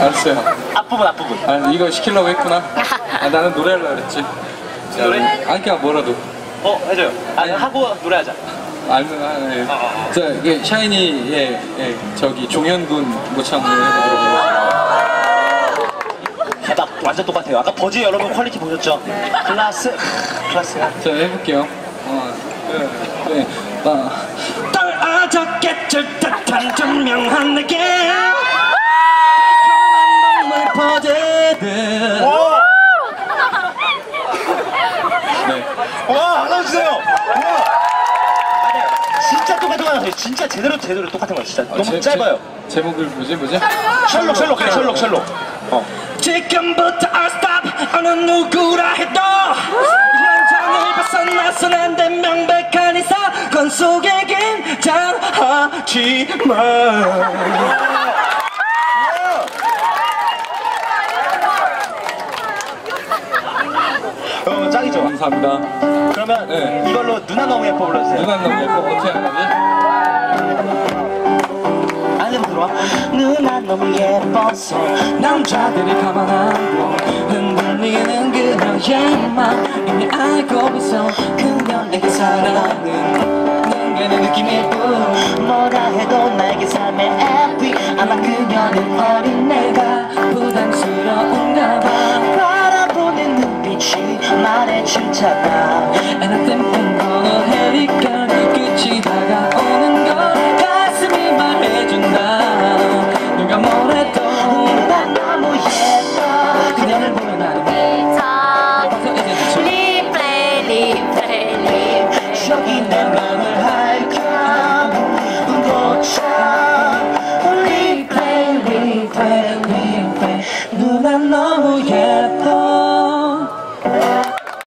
알았어요. 앞부분 앞부분 아 이거 시키려고 했구나. 아, 나는 노래하려고 그랬지. 자, 노래? 아니 그냥 뭐라도. 어 해줘요 아니 하고 노래하자 알면 아, 예. 어, 어, 어. 자 이게 샤이니의 예, 저기 종현군 모창을 해보도록 하겠습니다. 대박 완전 똑같아요 아까 버즈 여러분 퀄리티 보셨죠? 클라스 클라스야 자 해볼게요. 하나, 둘, 셋, 나. 떨어졌겠줄 듯한 분명한 내게 와 하나 주세요. 와. 진짜 똑같은 거 하나 진짜 제대로 제대로 똑같은 거 진짜. 너무 제- 짧아요. 제, 제목을 뭐지 뭐지? 셜록 셜록 그래 셜록 셜록. 어. 지금부터 I'll stop. 어느 누구라 해도 현장을 벗어나선 안돼 명백한 이 사건 속에 긴장하지 마 어, 짱이죠 감사합니다. 그러면 네. 이걸로 누나 너무 예뻐 불러주세요 누나 너무 예뻐 어떻게 하지? 안녕 들어와 누나 너무 예뻐서 남자들이 가만 안둬 흔들리는 그녀의만 이미 알고 있어 그녀 내게 사랑하는 능가는 느낌일 뿐 뭐라 해도 나에게 삶의 에피 아마 그녀는 어린 내가 부담스러운가 눈빛이 말해줄 차다 And I think I'm gonna let it go 끝이 다가오는 걸 가슴이 말해준다. 누가 뭐래도 난 너무 예뻐. 그녀를 보면 나는 리플레이 리플레이 리플레이 저기 내 맘을 할까 운도차 리플레이 리플레이 리플레이 누나 너무 예뻐